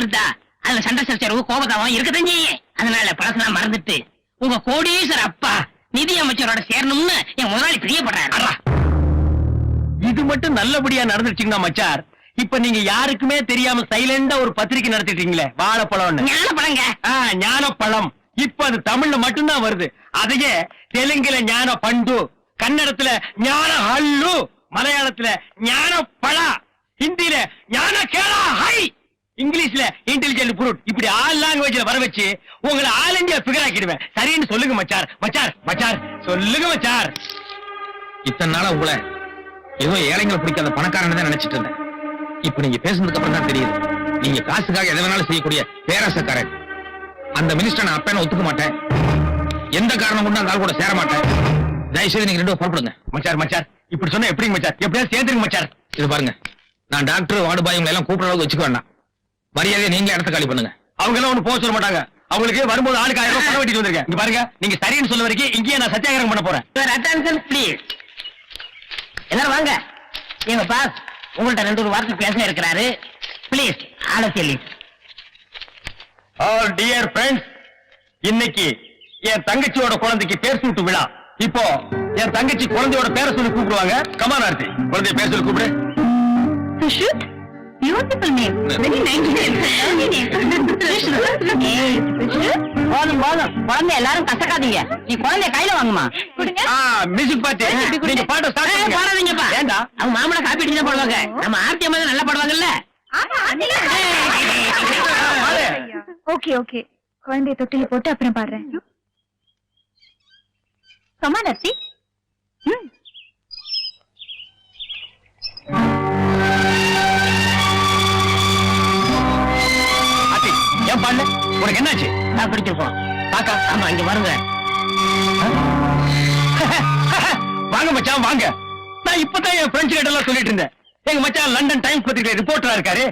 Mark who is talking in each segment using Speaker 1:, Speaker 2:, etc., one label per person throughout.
Speaker 1: இருந்தா அதுல சண்டை சச்சரவு கோபதாவம் இருக்கதான் செய்யும் அதனால பழசெல்லாம் மறந்துட்டு. உங்க கோடீஸ்வர அப்பா நிதி அமைச்சரோட சேரணும்னு என் முதலாளி பிரியப்படுறாரு.
Speaker 2: இது மட்டும் நல்லபடியா நடந்துச்சுங்கன்னா மச்சார்? இப்ப நீங்க யாருக்குமே தெரியாம சைலண்டா ஒரு பத்திரிக்கை நடத்திட்டீங்களே வாழைப்பழம்னு.
Speaker 1: ஞான பழங்க
Speaker 2: ஆ, ஞானப்பழம். இப்ப அது தமிழ்ல மட்டும்தான் வருது. அதையே தெலுங்குல ஞான பண்டு கன்னடத்துல ஞான ஹல்லு மலையாளத்துல ஞான பழா ஹிந்தில ஞான கேளா ஹை. இங்கிலீஷ்ல இன்டெலிஜென்ட் புரூட் இப்படி ஆல் லாங்குவேஜ்ல வர வச்சு உங்களை ஆல் இந்தியா ஃபிகர் ஆக்கிடுவேன். சரின்னு சொல்லுங்க மச்சார். மச்சார் மச்சார். சொல்லுங்க மச்சார்.
Speaker 3: இத்தனை நாளா உங்களை ஏதோ ஏழைங்களை பிடிக்காத பணக்காரன் தான் நினைச்சிட்டு இருந்தேன். இப்ப நீங்க பேசுனதுக்கு அப்புறம் தான் தெரியுது. நீங்க காசுக்காக எதை வேணாலும் செய்யக்கூடிய பேராசக்காரன் அந்த மினிஸ்டர் நான் அப்பேன ஒத்துக்க மாட்டேன். எந்த காரணம் கொண்டு அந்த ஆள் கூட சேர மாட்டேன். தயவுசெய்து நீங்க ரெண்டு புறப்படுங்க.
Speaker 2: மச்சார் மச்சார். இப்படி சொன்னா எப்படிங்க மச்சார்? எப்படியாவது சேர்ந்துருங்க மச்சார்.
Speaker 3: இது பாருங்க. நான் டாக்டர் வார்டு பாய் உங்களை எல்லாம் கூப்பிடுற அளவுக்கு வச்சுக்க வேண்டாம். மரியாதையை நீங்களே இடத்த காலி பண்ணுங்க.
Speaker 2: அவங்க எல்லாம் ஒண்ணு போக சொல்ல மாட்டாங்க. அவங்களுக்கு வரும்போது ஆளுக்கு ஆயிரம் ரூபாய் பணம் வெட்டிட்டு வந்திருக்கேன். இங்க பாருங்க நீங்க சரின்னு சொல்ல வரைக்கும் இங்கேயே நான் சத்தியாகிரகம் பண்ண போறேன்.
Speaker 1: யுவர் அட்டென்ஷன் ப்ளீஸ் எல்லாரும் வாங்க. எங்க பாஸ் உங்கள்ட்ட ரெண்டு ஒரு வார்த்தை பேச இருக்கிறாரு. ப்ளீஸ் ஆள சொல்லி.
Speaker 2: ஆல் டியர் ஃப்ரெண்ட்ஸ் இன்னைக்கு என் தங்கச்சியோட குழந்தைக்கு பேர் சூட்டு விழா. இப்போ என் தங்கச்சி குழந்தையோட பேரை சொல்லி கூப்பிடுவாங்க. Come on Aarthi. குழந்தைய பேர் சொல்லி கூப்பிடு?
Speaker 4: Name. Lovely name. Sushut?
Speaker 1: போதும் போதும். குழந்தை எல்லாரும் கசக்காதீங்க. நீ குழந்தைய கையில வாங்குமா.
Speaker 4: கொடுங்க.
Speaker 2: ஆ மியூசிக் பார்ட்டி நீங்க பாட்ட ஸ்டார்ட் பண்ணுங்க.
Speaker 1: பாடாதீங்கப்பா.
Speaker 2: ஏண்டா?
Speaker 1: அவங்க மாமலை காப்பி அடிச்சு தான் போடுவாங்க. நம்ம ஆர்த்தி அம்மா தான். நல்லா பாடுவாங்கல்ல.
Speaker 4: Okay okay. குழந்தைய தொட்டில போட்டு அப்புறம் பாடுறேன். கமா நர்த்தி ம்.
Speaker 2: ஏன் பாடல உனக்கு என்னாச்சு?
Speaker 1: நான் பிடிச்சிருக்கோம்
Speaker 2: காக்கா
Speaker 1: ஆமா இங்க வருங்க.
Speaker 2: வாங்க மச்சான் வாங்க. நான் இப்பதான் என் கிட்ட எல்லாம் சொல்லிட்டு இருந்தேன். எங்க மச்சான் லண்டன் டைம்ஸ் பத்திரிகை ரிப்போர்ட்டரா இருக்காரு.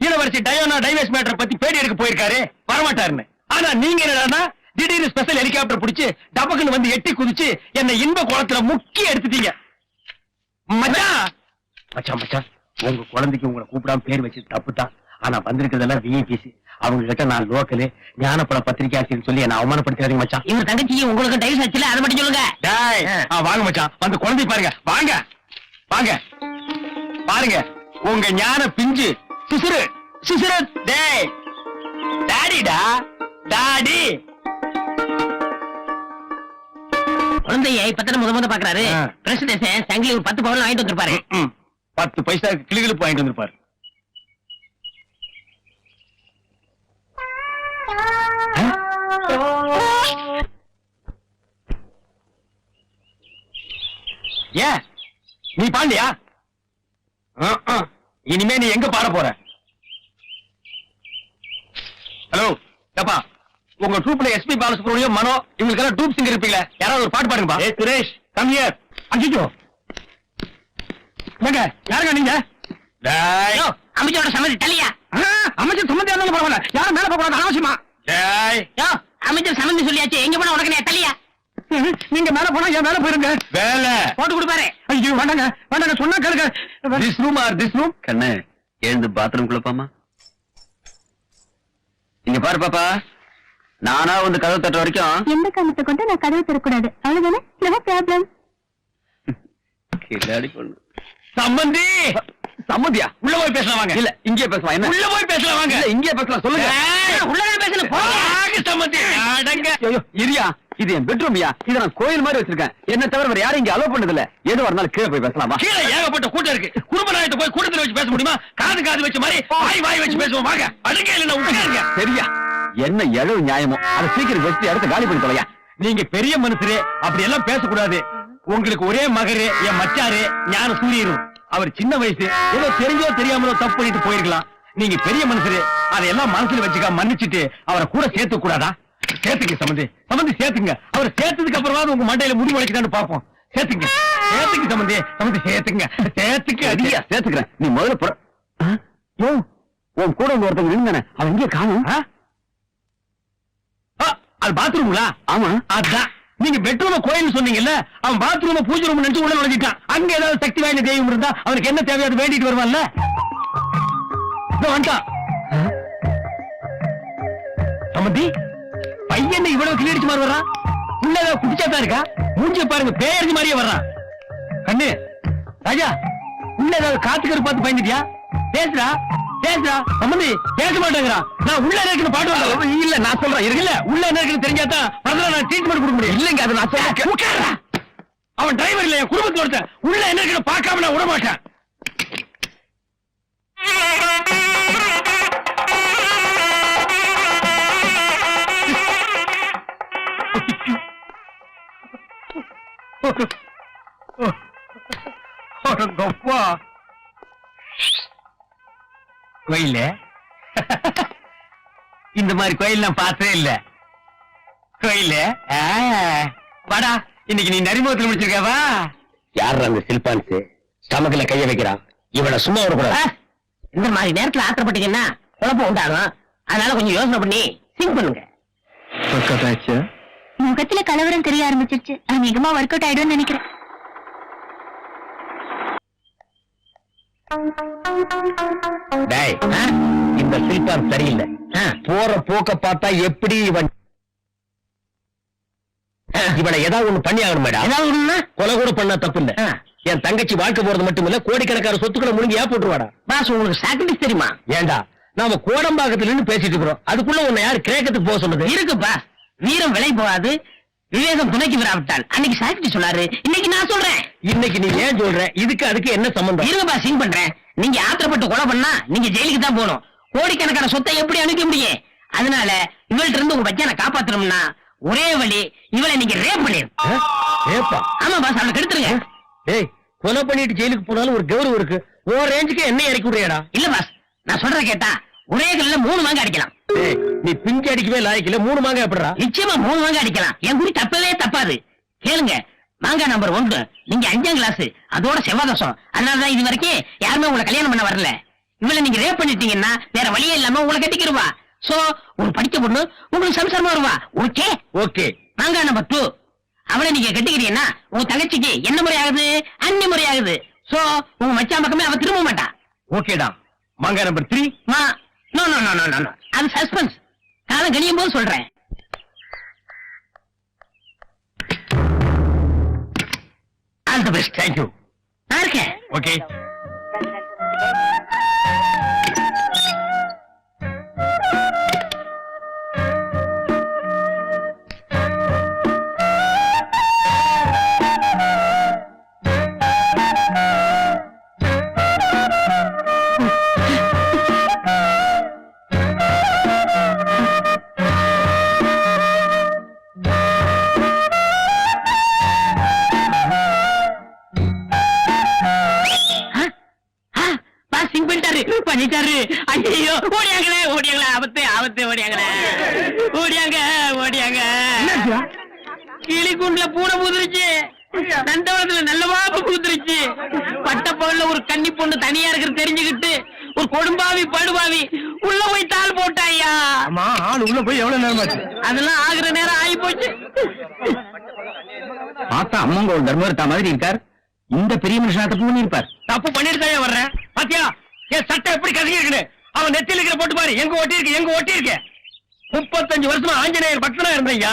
Speaker 2: இளவரசி டயோனா டைவர்ஸ் மேட்டர் பத்தி பேடி எடுக்க போயிருக்காரு. வரமாட்டாருன்னு. ஆனா நீங்க என்னடான்னா திடீர்னு ஸ்பெஷல் ஹெலிகாப்டர் புடிச்சு டபக்குன்னு வந்து எட்டி குதிச்சு என்ன இன்ப குளத்துல முக்கி எடுத்துட்டீங்க. மச்சான்! மச்சான் மச்சான் உங்க குழந்தைக்கு உங்களை கூப்பிடாம பேர் வச்சு தப்பு தான் ஆனா வந்திருக்கிறதெல்லாம் விஐபிசி அவங்க கிட்ட நான் லோக்கலு ஞானப்பட பத்திரிகை ஆசிரியர் சொல்லி என்ன அவமானப்படுத்தாதீங்க மச்சான்.
Speaker 1: இவங்க தங்கச்சியும் உங்களுக்கு டைவர்ஸ் ஆச்சுல அதை மட்டும் சொல்லுங்க.
Speaker 2: வாங்க மச்சான். வந்து குழந்தை பாருங்க. வாங்க. வாங்க. பாருங்க. உங்க ஞான பிஞ்சு. சிசுரு சிசுரு டேய். டாடிடா. டாடி.
Speaker 1: குழந்தைய இப்பதான் முத முத பாக்குறாரு. பிரசிடேஷன் சங்கிலி ஒரு பத்து பவுன் வாங்கிட்டு வந்திருப்பாரு.
Speaker 2: பத்து பைசா கிளிகளுக்கு வாங்கிட்டு வந்திருப்பாரு. ஏன்? நீ பாண்டியா. இனிமே நீ எங்க பாட போற? ஹலோ ஏப்பா உங்க ட்ரூப்ல எஸ்பி பாலசுப்ரமணியம் மனோ இவங்களுக்கு எல்லாம் ட்ரூப் சிங்கர் இருப்பீங்களே? யாராவது ஒரு பாட்டு பாடுங்கப்பா. ஏ சுரேஷ் கம் ஹியர் அஜிஜோ என்னங்க யாருங்க நீங்க? டேய்.
Speaker 1: அமைச்சரோட சம்மதி தள்ளியா?
Speaker 2: அமைச்சர் சம்மந்தி இருந்தாலும் பரவாயில்ல. யாரும் மேல போக கூடாது அவசியமா? டேய்.
Speaker 1: யோ அமைச்சர் சம்மந்தி சொல்லியாச்சு. எங்க போனா உனக்கு தள்ளியா?
Speaker 2: நீங்க மேல போனா ஏன் மேல போயிருங்க. வேலை.
Speaker 1: போட்டு கொடுப்பாரு.
Speaker 2: ஐயோ வேண்டாங்க வேண்டாங்க சொன்னா கேளுங்க. This room or this room
Speaker 5: கண்ணு எழுந்து பாத்ரூம் குள்ளப்பாமா இங்க பாரு பாப்பா. நானா வந்து கதவு தட்டுற வரைக்கும்
Speaker 4: எந்த காரணத்தை கொண்டு நான் கதவை திறக்கூடாது அவ்வளவுதானே? நோ ப்ராப்ளம்
Speaker 5: கில்லாடி பொண்ணு
Speaker 2: சம்மந்தி
Speaker 5: சம்மதியா?
Speaker 2: உள்ள போய் பேசலாம் வாங்க.
Speaker 5: இல்ல இங்கே பேசலாம். என்ன?
Speaker 2: உள்ள போய் பேசலாம் வாங்க.
Speaker 5: இல்ல இங்கே பேசலாம். சொல்லுங்க.
Speaker 2: ஏய்,
Speaker 1: உள்ளதான் பேசணும் போங்க.
Speaker 2: வாங்க சம்மந்தி அடங்க.
Speaker 5: ஐயோ இரியா இது என் பெட்ரூம்யா இத நான் கோயில் மாதிரி வச்சிருக்கேன். என்ன தவிர வேற யாரும் இங்க அலோவ் பண்ணது இல்ல எதுவா இருந்தாலும் கீழே போய் பேசலாமா?
Speaker 2: கீழே ஏகப்பட்ட கூட்டம் இருக்கு. குடும்ப நாயத்தை போய் கூட்டத்துல வச்சு பேச முடியுமா? காது காது வச்ச மாதிரி வாய் வாய் வச்சு பேசுவோம். வாங்க. அடுக்க இல்ல உட்காருங்க
Speaker 5: சரியா. என்ன எழவு நியாயமோ? அதை சீக்கிரம் வச்சு இடத்த காலி பண்ணி தொலையா?
Speaker 2: நீங்க பெரிய மனுஷரு அப்படி எல்லாம் பேசக்கூடாது. உங்களுக்கு ஒரே மகரு என் மச்சாரு ஞான சூரியரும். அவர் சின்ன வயசு ஏதோ தெரிஞ்சோ தெரியாமலோ தப்பு பண்ணிட்டு போயிருக்கலாம். நீங்க பெரிய மனுஷரு அதையெல்லாம் மனசுல வச்சுக்க மன்னிச்சுட்டு அவரை கூட சேர்த்து கூடாதா? சேர்த்துங்க சம்பந்தி. சம்பந்தி சேர்த்துங்க. அவர் சேர்த்ததுக்கு அப்புறமா உங்க மண்டையில முடி முளைக்குதான்னு பாப்போம் சேர்த்துங்க. சேர்த்துங்க சம்பந்தி. சம்பந்தி சேர்த்துங்க. சேர்த்துக்க
Speaker 5: சரியா. சேர்த்துக்கிறேன். நீ முதல்ல புற? யோ உன் கூட ஒருத்தங்க இருந்தானே அவன் இங்கே காணும்.
Speaker 2: அது பாத்ரூம்ங்களா
Speaker 5: ஆமா.
Speaker 2: அதான். நீங்க பெட்ரூம் கோயில் சொன்னீங்கல்ல அவன் பாத்ரூம் பூஜை ரூம் நினைச்சு உள்ள நுழைஞ்சிட்டான். அங்க ஏதாவது சக்தி வாய்ந்த தெய்வம் இருந்தா அவனுக்கு என்ன தேவையோ அது வேண்டிட்டு வருவான்ல. இதோ வந்துட்டான். சம்பந்தி பையன் இவ்வளவு கிளியடிச்சு மாதிரி வர்றான். உள்ள ஏதாவது குடிச்சாதான் இருக்கா? மூஞ்சிய பாருங்க பேயறிஞ்சு மாதிரியே வர்றான். கண்ணு ராஜா உள்ள ஏதாவது காத்துக்கரு பார்த்து பயந்துட்டியா? பேசுறா பேசுடா சம்பந்தி பேச மாட்டேங்கிறான் நான் உள்ள இருக்குன்னு பாட்டு வந்தேன். இல்ல நான் சொல்றேன். இருக்கு இல்ல உள்ள இருக்குன்னு தெரிஞ்சாதான் பதில் நான் ட்ரீட்மெண்ட் கொடுக்க முடியும். இல்லங்க அது நான் சொல்றேன். உட்கார்றா. அவன் டிரைவர் இல்ல என் குடும்பத்துல ஒருத்தன். உள்ள என்ன இருக்குன்னு பார்க்காம நான் விட மாட்டேன் அடங்கப்பா கோயில. இந்த மாதிரி கோயில் நான் பார்த்ததே இல்ல. கோயில வாடா இன்னைக்கு நீ நரிமுகத்தில் முடிச்சிருக்க வா.
Speaker 3: யார் அந்த சில்பான்ஸ் ஸ்டமக்ல கைய வைக்கிறான். இவனை சும்மா விடக்கூடாது.
Speaker 1: இந்த மாதிரி நேரத்துல ஆத்திரப்பட்டீங்கன்னா குழப்பம் உண்டாகும். அதனால கொஞ்சம் யோசனை பண்ணி சிங்க் பண்ணுங்க.
Speaker 4: முகத்துல கலவரம் தெரிய ஆரம்பிச்சிருச்சு. அநேகமா ஒர்க் அவுட் ஆயிடும்னு நினைக்கிறேன்.
Speaker 3: டேய் இந்த சில்பான் சரியில்லை. போற போக்க பார்த்தா எப்படி இவன் இவனை ஏதாவது ஒண்ணு பண்ணி ஆகணும் மேடம்.
Speaker 1: ஏதாவது ஒண்ணுன்னா?
Speaker 3: கொலை கூட பண்ணா தப்பு இல்ல. என் தங்கச்சி வாழ்க்கை போறது மட்டும் இல்ல கோடிக்கணக்கான சொத்துக்களை முழுங்கி ஏன் போட்டுருவாடா.
Speaker 1: பாஸ் உங்களுக்கு சாக்ரிஃபைஸ் தெரியுமா?
Speaker 3: ஏண்டா நாம கோடம்பாக்கத்துல நின்னு பேசிட்டு இருக்கிறோம். அதுக்குள்ள உன்னை யாரு கிரேக்கத்துக்கு போக சொன்னது?
Speaker 1: இருக்கு பாஸ். வீரம் விலை போகாது. விவேகம் துணைக்கு விராவிட்டால் அன்னைக்கு சாக்ரிஃபைஸ் சொன்னாரு. இன்னைக்கு நான் சொல்றேன்.
Speaker 3: இன்னைக்கு நீ ஏன் சொல்ற? இதுக்கு அதுக்கு என்ன சம்பந்தம்?
Speaker 1: இருங்க பாஸ் சிங் பண்றேன். நீங்க ஆத்திரப்பட்டு கொலை பண்ணா நீங்க ஜெயிலுக்கு தான் போகணும். கோடிக்கணக்கான சொத்தை எப்படி அனுப்ப முடியும்? அதனால இவள்கிட்ட இருந்து உங்க பச்சனை காப்பாத்தணும்னா ஒரே வழி இவளை நீங்க ரேப் பண்ணிரு
Speaker 3: ஆ? ஏப்பா
Speaker 1: ஆமா பாஸ் அவளை கெடுத்துருங்க.
Speaker 3: டேய் கொலை பண்ணிட்டு ஜெயிலுக்கு போனாலும் ஒரு கௌரவம் இருக்கு. உன் ரேஞ்சுக்கு என்ன இறக்கி விடுறியாடா?
Speaker 1: இல்ல பாஸ் நான் சொல்றத கேட்டா ஒரே கல்ல மூணு மாங்க அடிக்கலாம்.
Speaker 3: நீ பிஞ்சு அடிக்கவே லாய்க்கல மூணு மாங்க எப்படிடா
Speaker 1: நிச்சயமா மூணு மாங்க அடிக்கலாம். என் குறி தப்பவே தப்பாது. கேளுங்க. மாங்கா நம்பர் ஒன்று நீங்க அஞ்சாம் கிளாஸ் அதோட செவ்வாதசம் அதனாலதான் இது வரைக்கும் யாருமே உங்களை கல்யாணம் பண்ண வரல. இவளை நீங்க ரேப் பண்ணிட்டீங்கன்னா வேற வழியே இல்லாம உங்களை கட்டிக்கிருவா. சோ ஒரு படிச்ச பொண்ணு உங்களுக்கு சம்சாரமா வருவா. ஓகே
Speaker 3: ஓகே
Speaker 1: மாங்கா நம்பர் டூ அவளை நீங்க கட்டிக்கிறீங்கன்னா உங்க தங்கச்சிக்கு என்ன முறை ஆகுது? அன்னி முறை ஆகுது. சோ உங்க மச்சான் பக்கமே அவ திரும்ப மாட்டா.
Speaker 2: ஓகேடா மாங்கா number three
Speaker 1: no no no no no அது சஸ்பென்ஸ் காலம் கணியும் போது சொல்றேன். ஆல் தி பெஸ்ட்
Speaker 2: தேங்க்யூ
Speaker 1: நான் இருக்கேன்.
Speaker 2: ஓகே
Speaker 1: பண்ணிட்டாரு ஐயோ ஓடியாங்களே ஓடியாங்களே ஆபத்து ஆபத்து ஓடியாங்களே. ஓடியாங்க ஓடியாங்க. கிளிக்குண்டுல பூனை பூத்துருச்சு. நந்தவனத்துல நல்ல மாப்பு பூத்துருச்சு. பட்டப்பகல்ல ஒரு கன்னி பொண்ணு தனியா இருக்கிறது தெரிஞ்சுக்கிட்டு ஒரு கொடும்பாவி படுபாவி உள்ள போய் தாள் போட்டாயா
Speaker 2: ஆமா ஆள் உள்ள போய் எவ்வளவு நேரம் ஆச்சு?
Speaker 1: அதெல்லாம் ஆகுற நேரம் ஆகி போச்சு
Speaker 5: பார்த்தா அம்மங்க ஒரு தர்மர்த்தா மாதிரி இருக்கார். இந்த பெரிய மனுஷனா தப்பு பண்ணிருப்பார்
Speaker 2: தப்பு பண்ணிட்டு தான் வர்றேன் பாத்தியா? என் சட்டை எப்படி கசங்கி இருக்குன்னு அவன் நெத்தில இருக்கிற போட்டு பாரு. எங்க ஒட்டி இருக்கு எங்க ஒட்டி இருக்கு முப்பத்தஞ்சு வருஷமா ஆஞ்சநேயர் பக்தனா இருந்தையா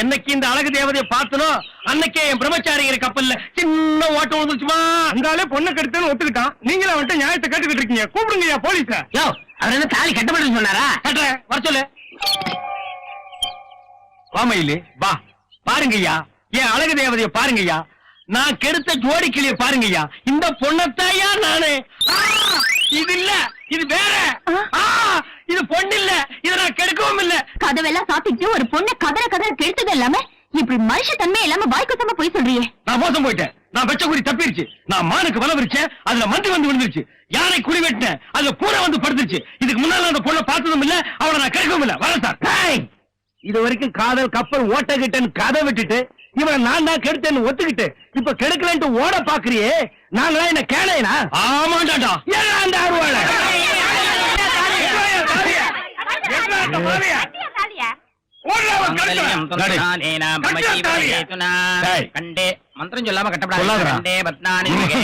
Speaker 2: என்னைக்கு இந்த அழகு தேவதையை பார்த்தனோ அன்னைக்கே என் பிரம்மச்சாரிங்கிற கப்பல்ல சின்ன ஓட்டம் விழுந்துச்சுமா அந்தாலே பொண்ணு கெடுத்தேன்னு ஒத்துக்கிட்டான். நீங்களும் அவன்கிட்ட நியாயத்தை கேட்டுக்கிட்டு இருக்கீங்க? கூப்பிடுங்கய்யா போலீஸ.
Speaker 1: யோ அவர் என்ன தாலி கட்டப்பட்டு சொன்னாரா?
Speaker 2: கட்டுறேன். வர சொல்லு. வாமையிலு வா. பாருங்கய்யா. என் அழகு தேவதைய பாருங்கய்யா. நான் கெடுத்த ஜோடி கிளிய பாருங்கய்யா. இந்த பொண்ணத்தாயா நானு? இது இல்ல இது வேற. ஆ, இது பொண்ணு இல்ல இத நான் கெடுக்கவும் இல்ல.
Speaker 4: கதவெல்லாம் சாத்திட்டு ஒரு பொண்ணை கதற கதற கெடுத்தது இல்லாம இப்படி மனுஷ தன்மை இல்லாம வாய்க்குத்தமா போய் சொல்றியே.
Speaker 2: நான் மோசம் போயிட்டேன். நான் வச்ச குறி தப்பிருச்சு. நான் மானுக்கு வலை விரிச்சேன். அதுல மந்தி வந்து விழுந்துருச்சு. யானை குடி வெட்டினேன். அதுல பூனை வந்து படுத்துருச்சு. இதுக்கு முன்னால அந்த பொண்ணை பார்த்ததும் இல்ல அவளை நான் கெடுக்கவும் இல்ல. வரேன் சார்.
Speaker 5: இது வரைக்கும் காதல் கப்பல் ஓட்டகிட்டேன்னு கதை விட்டுட்டு இவன் நான் தான் கெடுத்தேன்னு ஒத்துக்கிட்டு இப்ப கெடுக்கலன்ட்டு ஓட பாக்குறியே நாங்களாம் என்ன கேளையனா?
Speaker 2: ஆமாண்டாடா
Speaker 5: அந்த அருவாளை
Speaker 3: மந்திரம் சொல்லாம கட்டப்படாது
Speaker 2: சொல்லாதடா.
Speaker 3: கண்டே பத்னானி
Speaker 2: ம்.
Speaker 3: சுகே